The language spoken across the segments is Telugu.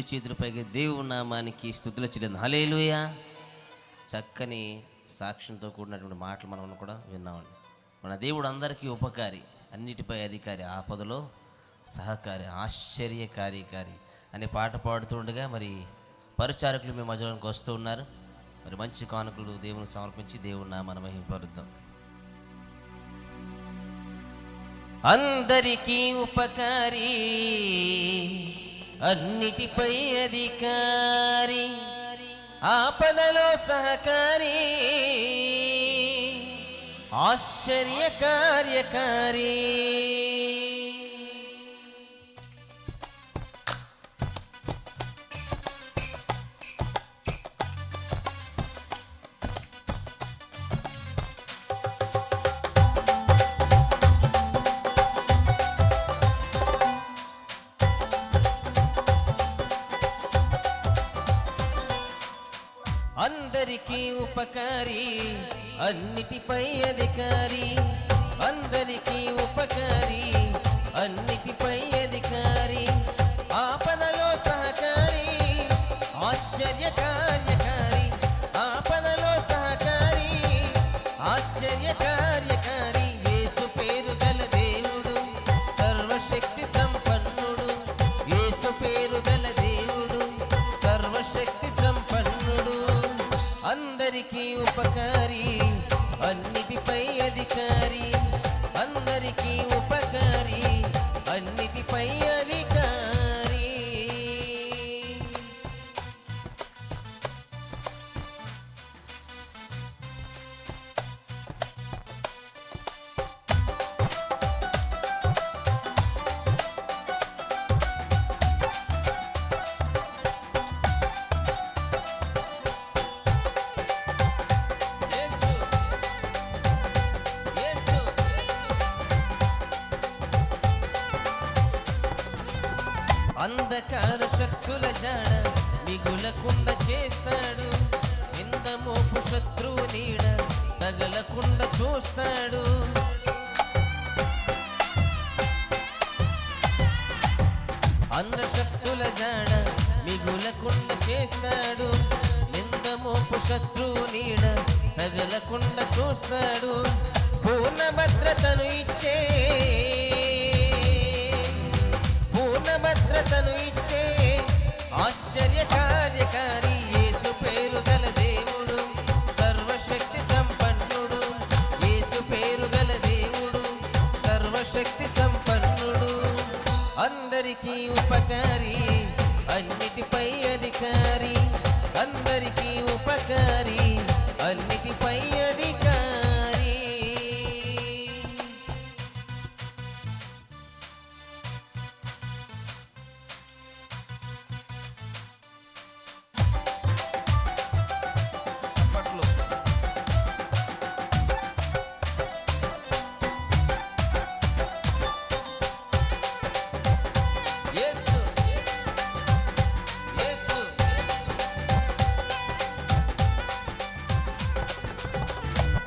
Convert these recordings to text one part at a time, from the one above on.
రెండు చేతులపైకి దేవుని నామానికి స్థుతులు చెల్లింది. హలేలుయా చక్కని సాక్ష్యంతో కూడినటువంటి మాటలు మనం కూడా విన్నామండి. మన దేవుడు అందరికీ ఉపకారి అన్నిటిపై అధికారి ఆపదలో సహకారి ఆశ్చర్యకారికారి అనే పాట పాడుతుండగా మరి పరిచారకులు మీ మధ్యలోకి వస్తూ ఉన్నారు. మరి మంచి కానుకలు దేవుని సమర్పించి దేవుని నామాన్ని మహిమపరుద్దాం అందరికీ ఉపకారి. అన్నిటిపై అధికారి ఆపదలో సహకారి ఆశ్చర్య కార్యకారి అందరికీ ఉపకారి అన్నిటిపై అధికారి. అందరికీ ఉపకారి అన్నిటిపై అధికారి. ఆపదలో సహకారి ఆశ్చర్యకార్యకారి ఆపదలో సహకారి ఆశ్చర్య అందరికీ ఉపకారి అన్నిటిపై అధికారి అందరికీ ఉపకారి అన్నిటిపై అంధకార శక్తుల జాడ మిగులకుండా చేస్తాడు. ఇంత మోపు శత్రువు నీడ తగలకుండా చూస్తాడు. అంధశక్తుల జాడ మిగులకుండా చేస్తాడు. నింద మోపు శత్రువు నీడ తగలకుండా చూస్తాడు. పూర్ణ భద్రతను ఇచ్చే పూర్ణ భద్రతను ఇచ్చే ఆశ్చర్య కార్యకారి యేసు పేరు గల దేవుడు సర్వశక్తి సంపన్నుడు. యేసు పేరు గల దేవుడు సర్వశక్తి సంపన్నుడు. అందరికీ ఉపకారి అన్నిటిపై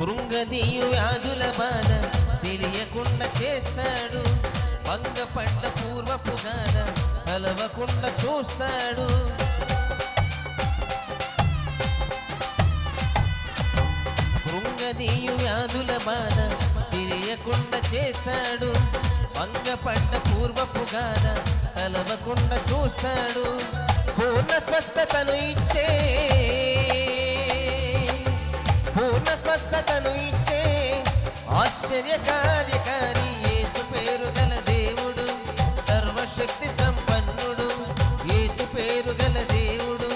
కృంగదీయు వ్యాధుల బాధ తెలియకుండా చేస్తాడు. భంగపడ్డ పూర్వపు గాన కలవకుండా చూస్తాడు. కృంగదీయు వ్యాధుల బాధ తెలియకుండా చేస్తాడు. భంగపడ్డ పూర్వపు గాన కలవకుండా చూస్తాడు. పూర్ణ స్వస్థతను ఇచ్చే పూర్ణ స్వస్థతను ఇచ్చే ఆశ్చర్య కార్యకారి యేసు పేరు గల దేవుడు సర్వశక్తి సంపన్నుడు. యేసు పేరు గల దేవుడు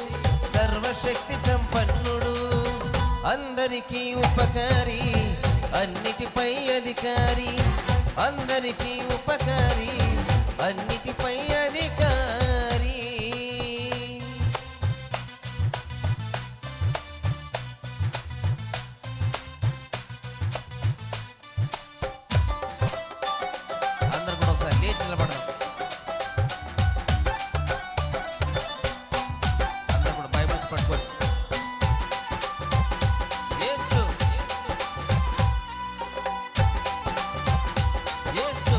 సర్వశక్తి సంపన్నుడు. అందరికీ ఉపకారి అన్నిటిపై అధికారి. అందరికీ ఉపకారి అన్నిటిపై నిలబడదాం. అందరూ కూడా బైబిల్స్ పట్టుకోండి యేసు. యేసు.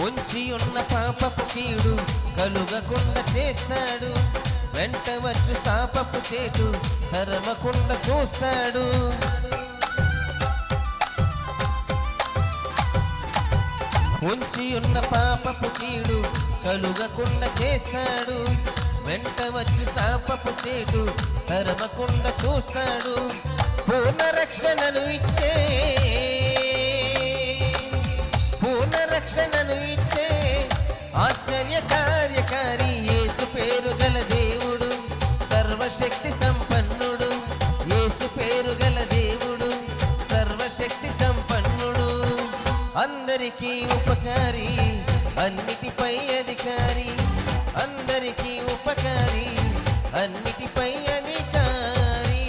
పొంచి ఉన్న పాపపు కీడు కలుగకుండా చేస్తాడు. వెంట వచ్చు సాపపు చేటు తరమకుండా చూస్తాడు. ఉంచి ఉన్న పాపపు కీడు కలుగకుండా చేస్తాడు. వెంట వచ్చి శాపపు చేటు తరమకుండా చూస్తాడు. పూర్ణ రక్షణను ఇచ్చే పూర్ణ ఇచ్చే ఆశ్చర్య కార్యకారి యేసు పేరు గల దేవుడు. సర్వశక్తి సమ అందరికీ ఉపకారి అన్నిటిపై అధికారి అందరికీ ఉపకారి అన్నిటిపై అధికారి.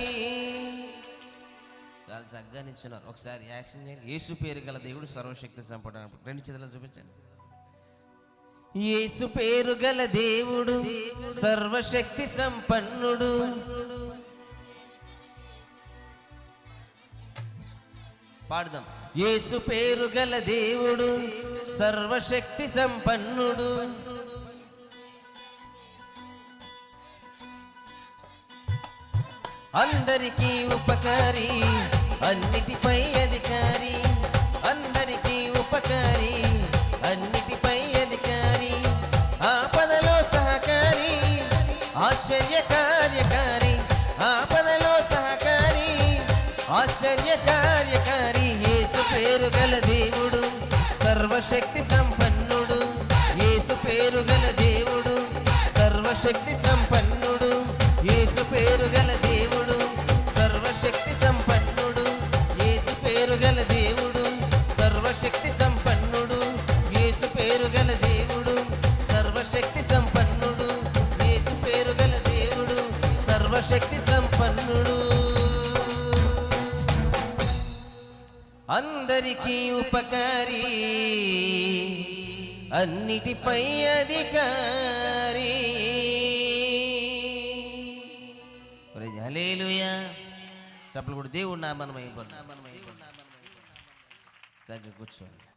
చాలా చక్కగా నిల్చున్నారు ఒకసారి యాక్షన్ చేయండి. యేసు పేరు గల దేవుడు సర్వశక్తి సంపద రెండు చేతులను చూపించండి. యేసు పేరు గల దేవుడు సర్వశక్తి సంపన్నుడు. పాడదాం. యేసు పేరు గల దేవుడు సర్వశక్తి సంపన్నుడు. అందరికీ ఉపకారి అన్నిటిపై అధికారి. అందరికీ ఉపకారి అన్నిటిపై అధికారి. ఆపదలో సహకారి ఆశ్చర్య కార్యకారి. ఆపదలో సహకారి ఆశ్చర్య కార్యకారి. పేరు గల దేవుడు సర్వశక్తి సంపన్నుడు. యేసు పేరు గల దేవుడు సర్వశక్తి సంపన్నుడు. అందరికీ ఉపకారి అన్నిటిపై అధికారి. హలేలుయా చెప్పలు కూడా దేవుడు నామనమై చక్కగా కూర్చోండి.